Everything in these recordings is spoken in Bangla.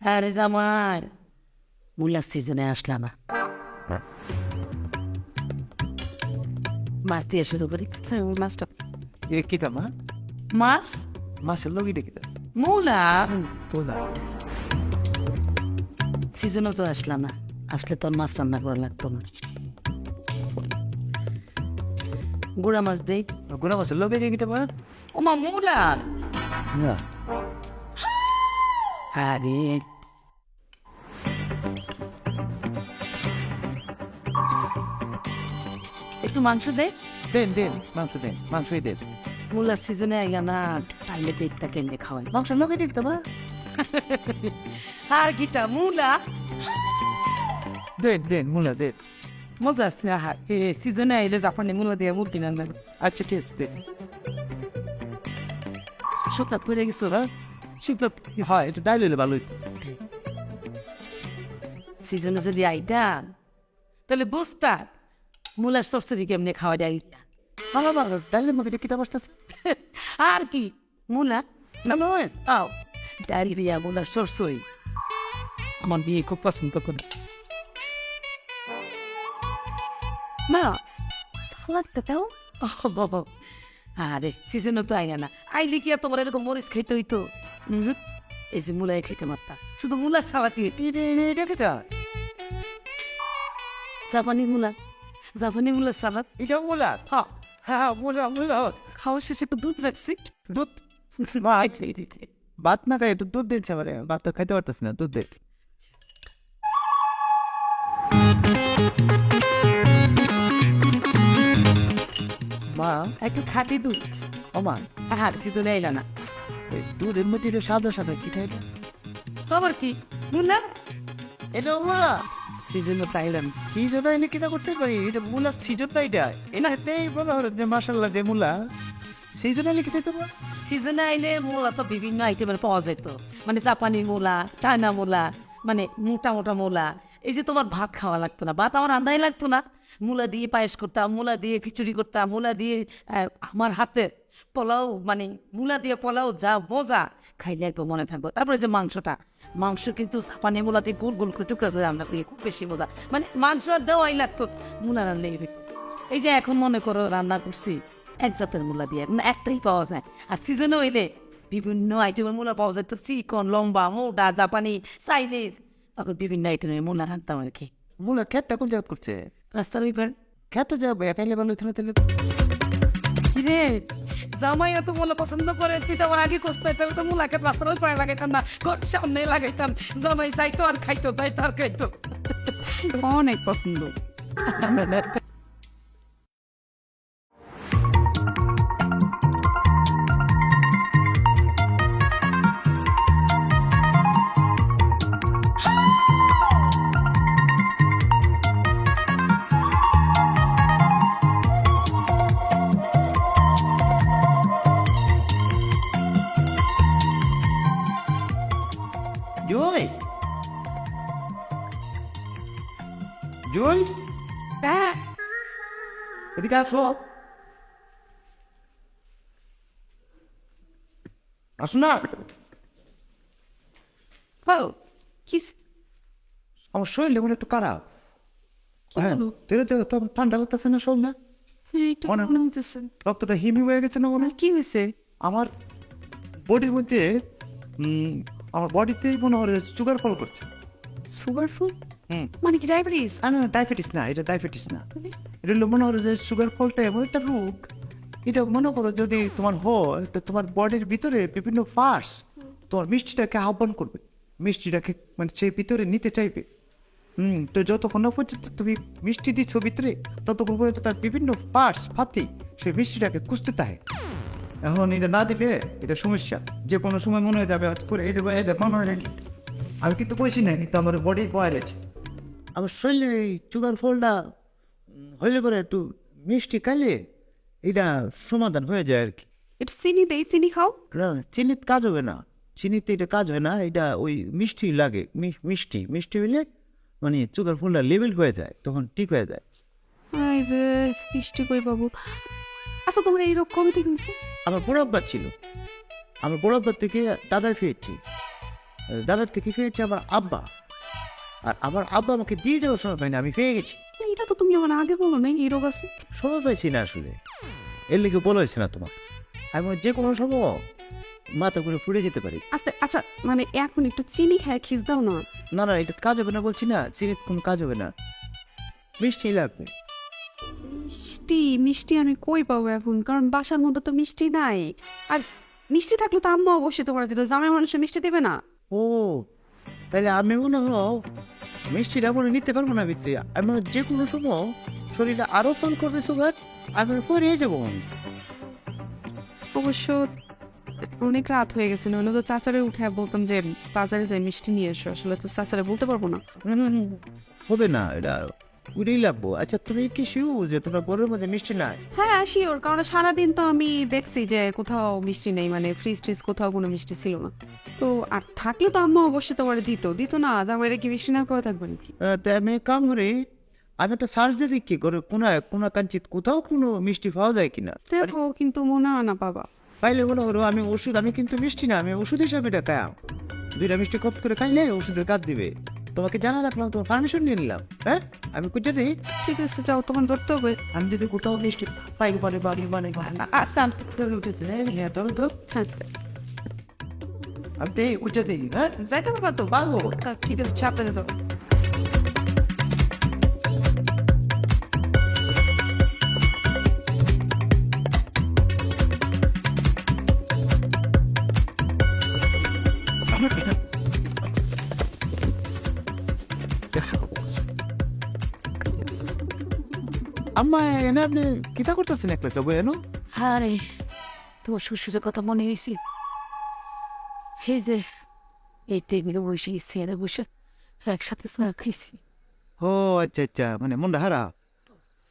আরে জামাই। মুলার সিজনে আসলাম। না মাছ দিয়ে শুরু করি। মাছটা। এ কিতা মা? মাছ? মাছের লগিটা কিতা মূলা? তোলা সিজনও তো আসলাম না। আসলে তোর মাছ রান্না করা লাগতো না। গুড়া মাছ দেই। গুনা মাছের লগে কিতা মা? ওমা মূলা। না। আরে একটু মাংস দে। দেন দেন মাংস দেন মাংসই দেন। মূলার সিজনে আইয়া না তাইলে পেটটা কেমনে খাওয়াই? মাংসের লগে দেখতে মা আর গীতা মূলা? দেন দেন মুলা দেন। মজা আসছে আহা। সিজনে আইলে জাপানি মূলা দিয়ে মুরগি রান্না আচ্ছা ঠিক আছে দেন। শুকনা পড়ে গেছো। হ্যাঁ? শিবলা হয় একটু ডাইল হইলে ভালো হইতো। সিজনে যদি আইতাম তাহলে বুঝতা মূলার সরসরি কেমনে খাওয়া যায়? ভালো ভালো ডাইলের মধ্যে কিতা বসতেছে আর কি মূলা? না নয় আও ডাল দিয়া মূলার সরসই আমার বিয়ে খুব পছন্দ করে। মা সালাদটা দাও। বাবা। আরে সিজনও তো আইনা না। আইলে কি আর তোমার এরকম মরিচ খাইতে হইতো? এই যে মূলাই খাইতে মারতা। শুধু মূলার সালাতি এটা কিতা জাপানি মূলা। জাপানি মূলার সালাদ। এটা মুলা? হ্যাঁ। হ্যাঁ মুলা মুলা। খাওয়া শেষে একটু দুধ রাখছি। দুধ? মা। ভাত না খাই একটু দুধ দিচ্ছে আমার। ভাত তো খাইতে পারতেছি না দুধ দে। মা। একটু খাঁটি দুধ। ও মা। হ্যাঁ সিজনে আইলা না। এই দুধের মধ্যে এটা সাদা সাদা কি খাইলে খবর কি? মূলা এটা মা সিজনে পাইলাম কি জন্য এনে কিনা করতে পারি? এটা মূলার সিজন না এটা? এনা হেতেই বলা হলো যে মাসাল্লাহ যে মূলা। সেই জন্য এনে কিনতে পারব সিজনে আইলে মূলা তো বিভিন্ন আইটেমের পাওয়া যেত। মানে জাপানি মূলা চায়না মূলা মানে মোটা মোটা মূলা। এই যে তোমার ভাত খাওয়া লাগতো না, ভাত আমার রান্নাই লাগতো না। মূলা দিয়ে পায়েস করতাম, মূলা দিয়ে খিচুড়ি করতাম, মূলা দিয়ে আমার হাতের পোলাও মানে মূলা দিয়ে পোলাও যা মজা, খাইলে একবার মনে থাকব। তারপরে যে মাংসটা, মাংস কিন্তু জাপানি মূলাতে গোল গোল করে টুকরা করে রান্না করি, খুব বেশি মজা। মানে মাংস দেওয়াই লাগতো, মূলা হইতো। এই যে এখন মনে করো রান্না করছি, এক জাতের মূলা দিয়ে মানে একটাই পাওয়া যায়। আর সিজনও এলে বিভিন্ন আইটেমের মূলা পাওয়া যায়, তো চিকন, লম্বা মোটা জাপানি চাইনিজ তখন বিভিন্ন আইটেমের মূলা রাখতাম আর কি মূলা খ্যাতটা কোন জায়গা করছে রাস্তার ওই পার খ্যাত যাবে একাইলে ভালো হইতো না তাহলে কিরে জামাই এত মূলা পছন্দ করে তুই তো আমার আগে কষতে তাহলে তো মূলাকে রাস্তার ওই পায়ে লাগাইতাম না ঘর সামনে লাগাইতাম জামাই যাইতো আর খাইতো যাইতো আর খাইতো অনেক পছন্দ জয় জয় এদিকে আসো। আসো না। কি আমার শরীরে মনে একটু খারাপ। হ্যাঁ তেরে তো তো ঠান্ডা লাগতেছে না শরীর না রক্তটা হিমি হয়ে গেছে না মনে হয়? কি হয়েছে আমার বডির মধ্যে আমার বডিতেই মনে হয় সুগার ফল করছে। সুগার ফুল হুম। মানে কি ডায়াবেটিস না না ডায়াবেটিস না এটা ডায়াবেটিস না। এটা হলো মনে করো যে সুগার ফলটা এমন একটা রোগ এটা মনে করো যদি তোমার হয় তো তোমার বডির ভিতরে বিভিন্ন পার্টস তোমার মিষ্টিটাকে আহ্বান করবে। মিষ্টিটাকে মানে সে ভিতরে নিতে চাইবে। হুম তো যতক্ষণ না পর্যন্ত তুমি মিষ্টি দিচ্ছ ভিতরে ততক্ষণ পর্যন্ত তার বিভিন্ন পার্টস ফাতি সেই মিষ্টিটাকে খুঁজতে থাকে। এখন এটা না দিলে এটা সমস্যা। যে কোনো সময় মনে হয়ে যাবে হঠাৎ করে এই দেবো এই দেবো মনে আমি কিন্তু বলছি না কিন্তু আমার বডি বয়েল আছে আমার শরীরে এই চুগার ফলটা হইলে পরে একটু মিষ্টি খাইলে এটা সমাধান হয়ে যায় আর কি। একটু চিনি দেই চিনি খাও। না চিনির কাজ হবে না। চিনিতে এটা কাজ হয় না এটা ওই মিষ্টি লাগে মি- মিষ্টি। মিষ্টি হইলে মানে সুগার ফলটা লেভেল হয়ে যায় তখন ঠিক হয়ে যায়। মিষ্টি কই বাবু? আচ্ছা তোমার এই রোগ কবে থেকে হয়েছে আমার বড় আব্বার ছিল। আমার বড় আব্বার থেকে দাদার ফিরেছি। দাদার থেকে পেয়েছে আমার আব্বা। আর আমার আব্বা আমাকে দিয়ে যাওয়ার সময় পাইনি আমি পেয়ে গেছি। এটা তো তুমি আমার আগে বলো না এই রোগ আছে? সময় পাইছি না আসলে। এর লিগে বলা হয়েছে না তোমার। আমি যে কোনো সময় মাথা করে ফুটে যেতে পারি। আচ্ছা আচ্ছা মানে এখন একটু চিনি খায় খিস দাও না। না না এটা কাজ হবে না বলছি না সিরিপ কোনো কাজ হবে না। মিষ্টি লাগবে। মিষ্টি মিষ্টি আমি কই পাবো এখন? কারণ বাসার মধ্যে তো মিষ্টি নাই। আর মিষ্টি থাকলে তো আম্মা অবশ্যই তোমার দিত জামাই মানুষের মিষ্টি দেবে না। ও তাহলে আমি মনে হও মিষ্টিটা মনে নিতে পারব না ভিতরে। আমি যে কোনো সময় শরীরটা আরও ফোন করবে সুগার আমি পরে যাব। অবশ্য অনেক রাত হয়ে গেছে নইলে তো চাচারে উঠে বলতাম যে বাজারে যাই মিষ্টি নিয়ে এসো। আসলে তো চাচারে বলতে পারব না। হবে না এটা লাগবো। আচ্ছা তুমি কি শিউ যে তোমার ঘরের মধ্যে মিষ্টি নাই? হ্যাঁ আসি ওর কারণ সারাদিন তো আমি দেখছি যে কোথাও মিষ্টি নেই মানে ফ্রিজ ট্রিজ কোথাও কোনো মিষ্টি ছিল না। তো আর থাকলে তো আম্মা অবশ্যই তোমার দিত। দিত না তারপরে কি মিষ্টি না করে থাকবে নাকি? আহ, তাই আমি কাম করি আমি একটা সার্চ দিয়ে দেখি করে কোনা কোনা কাঞ্চিত কোথাও কোনো মিষ্টি পাওয়া যায় কিনা। দেখো কিন্তু মনে হয় না বাবা। পাইলে মনে হলো আমি ওষুধ আমি কিন্তু মিষ্টি না আমি ওষুধ হিসাবে এটা খাই। দুইটা মিষ্টি কপ করে খাইলে ওষুধের কাজ দিবে। তোমাকে জানা রাখলাম তোমার পারমিশন নিয়ে নিলাম হ্যাঁ? আমি কই যদি ঠিক আছে যাও তোমার ধরতে হবে। আমি যদি কোথাও মিষ্টি পাই বলে বাড়ি মানে আচ্ছা আমি ধরে উঠেছে। হ্যাঁ ধরো তো। হ্যাঁ। আমি উঠে দিই হ্যাঁ? যাইতে পারবা। তো বাবু ঠিক আছে ছাপতে যাও। আম্মা এনে আপনি কিতা করতেছেন একলা একটা বই এনো আরে তোমার শ্বশুরের কথা মনে হয়েছে এই যে এই টেবিলে বসে চেয়ারে বসে একসাথে চা খাইছি। ও আচ্ছা আচ্ছা মানে মনটা হারা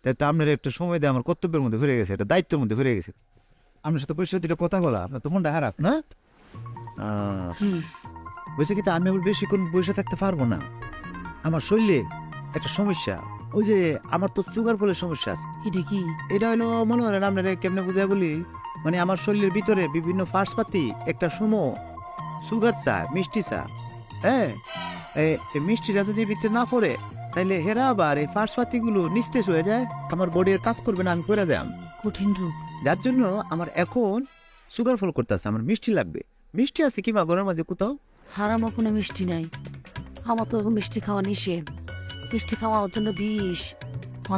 তাই তো আপনার একটু সময় দিয়ে আমার কর্তব্যের মধ্যে ঘুরে গেছে এটা দায়িত্বের মধ্যে ঘুরে গেছে। আপনার সাথে পরিষদ দুটো কথা বলা আপনার তো মনটা হারাপ না? বলছে কি তা আমি আবার বেশিক্ষণ বসে থাকতে পারব না। আমার শরীরে একটা সমস্যা। ওই যে আমার তো সুগার ফলের সমস্যা আছে। এটা কি? এটা হলো মনে হয় না আপনারা কেমনে বুঝাই বলি? মানে আমার শরীরের ভিতরে বিভিন্ন ফার্সপাতি একটা সময় সুগার চা মিষ্টি চা হ্যাঁ? এই মিষ্টিটা যদি ভিতরে না পড়ে তাহলে হেরা আবার এই ফার্সপাতি গুলো নিস্তেজ হয়ে যায় আমার বডির কাজ করবে না আমি করে দেয় কঠিন রূপ যার জন্য আমার এখন সুগার ফল করতেছে আমার মিষ্টি লাগবে। মিষ্টি আছে কি মা ঘরের মাঝে কোথাও? হারামো কোনো মিষ্টি নাই। আমার তো মিষ্টি খাওয়া নিষেধ। মিষ্টি খাওয়ার জন্য বিষ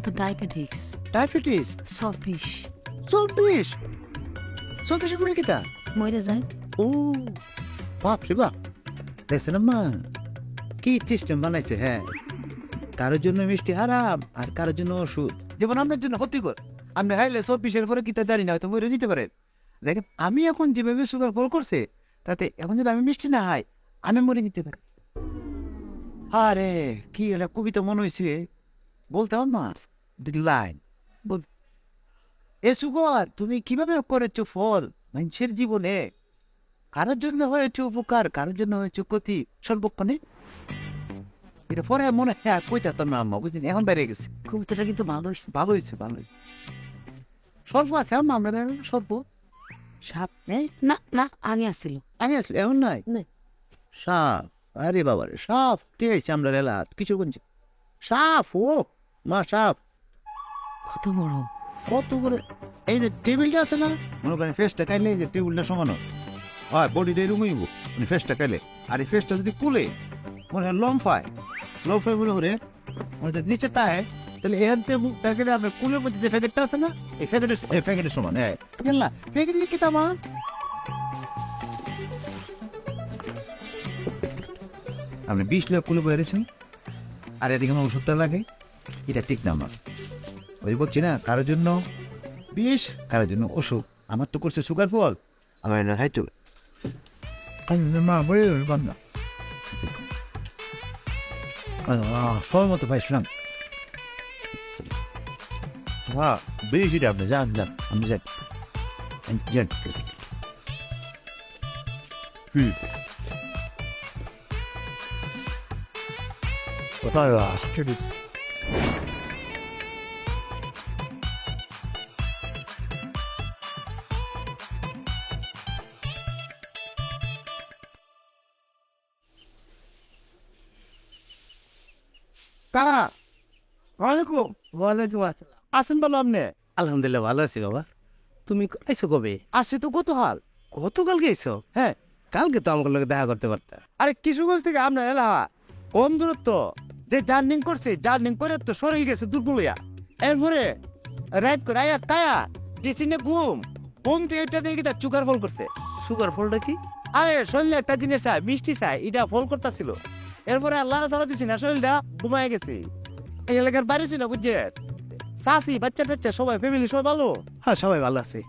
তো ডায়াবেটিক্স ডায়াবেটিস? সব বিষ চব্বিশ চব্বিশ করে কিতা মরে যায়। ও বাপ রে বাপ। দেখছেন মা কি সিস্টেম বানাইছে হ্যাঁ। কারোর জন্য মিষ্টি হারাম আর কারোর জন্য ওষুধ। যেমন আপনার জন্য ক্ষতিকর। আপনি হাইলে সব বিষের পরে কিতা জানি না হয়তো মরে দিতে পারেন দেখেন আমি এখন যেভাবে সুগার ফল করছে তাতে এখন যদি আমি মিষ্টি না খাই আমি মরে যেতে পারি। আরে কি কবিতা মনে হয়েছে লাইন বল। এ সুগর তুমি কীভাবে করেছ ফল? মানুষের জীবনে। কারোর জন্য হয়েছে উপকার কারোর জন্য হয়েছে ক্ষতি সর্বক্ষণে। এটা পরে মনে হয় কইতা তোর আম্মা এখন বেড়ে গেছে। কবিতাটা কিন্তু ভালো হয়েছে ভালো হয়েছে ভালো হয়েছে সর্ব আছে আমার আমরা সর্ব সাপ না না আগে আসছিল আগে আসলে এমন নাই। সাপ। আরে বাবা রে সাপ ঠিক আছে আমরা রেলা কিছু বলছি সাফ ও মা সাফ। কত বড় কত বড় এই যে টেবিলটা আছে না মনে করেন ফেসটা এই যে টেবিলটা সমান হয়। বডিটা এরকম হইব মানে ফেসটা খাইলে আর এই ফেসটা যদি কুলে মনে হয় লম্ফায় লম্ফায় মনে করে মনে হয় নিচে তাই তাহলে এর যে প্যাকেটে আপনার কুলের মধ্যে যে প্যাকেটটা আছে না এই প্যাকেটের এই প্যাকেটের সমান হ্যাঁ না? প্যাকেট লিখি আপনি বিশ লাখ কুলে বেড়েছেন আর এদিকে আমার ওষুধটা লাগে। এটা ঠিক না আমার। ওই বলছি না কারোর জন্য বিষ কারোর জন্য ওষুধ আমার তো করছে সুগার ফল। আমার না খাইতো মা বলে বান্ধা সময় মতো ভাই শুনাম হ্যাঁ বেশি আপনি যান যান আপনি যান। যান। হুম কোথায় আসেন আপনি আলহামদুলিল্লাহ ভালো বাবা তুমি কবে তো গতকাল গেছো হ্যাঁ কালকে তো লোক দেখা করতে পারতাম আরে কিশোরগঞ্জ থেকে আপনার এলাহা কম দূরত্ব যে জার্নিং করছে জার্নিং করে তো শরীর গেছে দুর্বল হইয়া এরপরে রাইট করে আয়া কায়া দিছিনে ঘুম। ঘুম থেকে এটা দেখি তার চুকার ফল করছে। সুগার ফলটা কি? আরে শরীরে একটা জিনিস চাই মিষ্টি চাই এটা ফল করতেছিল। এরপরে আল্লাহ তালা দিছি না শরীরটা ঘুমায় গেছে। এই এলাকার বাড়ি ছিল বুঝছে সাসি বাচ্চা টাচ্চা সবাই ফ্যামিলি সবাই ভালো? হ্যাঁ সবাই ভালো আছে।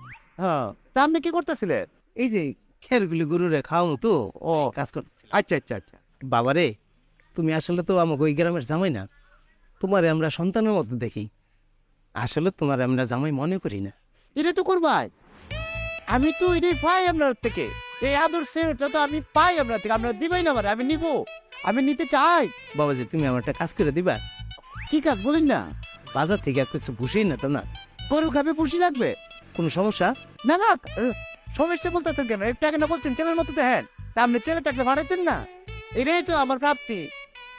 হ্যাঁ তা আপনি কি করতেছিলেন? এই যে খেরগুলি গরুরে খাওয়াম তো ও। কাজ করতেছি আচ্ছা আচ্ছা আচ্ছা। বাবারে তুমি আসলে তো আমাকে ওই গ্রামের জামাই না। তোমারে আমরা সন্তানের মতো দেখি। আসলে তোমার আমরা জামাই মনে করি না। এটা তো করবাই। আমি তো এটাই পাই আপনার থেকে। এই আদর সেটা তো আমি পাই আপনার থেকে। আপনার দিবাই না আমি নিব। আমি নিতে চাই। বাবাজি তুমি আমার একটা কাজ করে দিবা। কি কাজ বলেন না? বাজার থেকে আর কিছু বুঝেই না তো না? গরু খাবে পুষি লাগবে। কোনো সমস্যা? না না সমস্যা বলতেছেন কেন? একটু আগে না বলছেন ছেলের মতো দেখেন তা আপনি ছেলে থাকলে ভাড়াইতেন না। এটাই তো আমার প্রাপ্তি।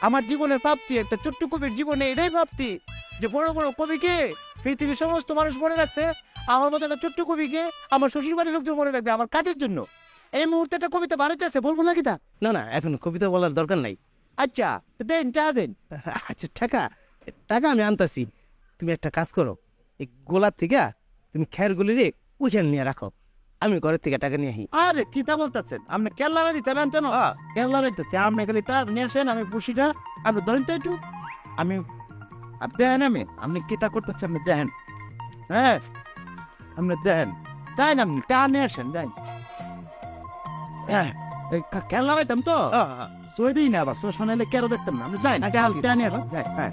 আমার জীবনের প্রাপ্তি একটা ছোট্ট কবির জীবনে এটাই প্রাপ্তি যে বড় বড় কবিকে পৃথিবীর সমস্ত মানুষ মনে রাখছে আমার মতো একটা ছোট্ট কবিকে আমার শ্বশুর বাড়ির লোকজন মনে রাখবে আমার কাজের জন্য। এই মুহূর্তে একটা কবিতা বাড়িতে আছে বলব নাকি তা? না না এখন কবিতা বলার দরকার নাই। আচ্ছা দেন চা দেন। আচ্ছা টাকা টাকা আমি আনতাছি। তুমি একটা কাজ করো এই গোলার থেকে তুমি খেরগুলি রে ওইখানে নিয়ে রাখো। আমি ঘরের থেকে টাকা নিয়ে আসি আরে কি তা বলতেছেন? আপনি কেরলারে দিতে পারেন কেন? কেরলারে দিতে আপনি খালি তার নিয়ে আসেন আমি পুষিটা আপনি ধরেন তো একটু। আমি আপনি দেখেন আমি। আপনি কি তা করতেছেন? আপনি দেখেন হ্যাঁ? আপনি দেখেন যাই না আপনি টা নিয়ে আসেন যাই হ্যাঁ এই কা- রাইতাম তো? সই দিই না আবার সো শোনাইলে কেন দেখতাম না। আপনি যাই না টা নিয়ে আসেন যাই হ্যাঁ।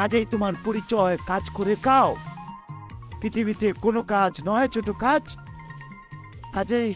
কাজেই তোমার পরিচয় কাজ করে কাও পৃথিবীতে কোনো কাজ নয় ছোট কাজ। কাজেই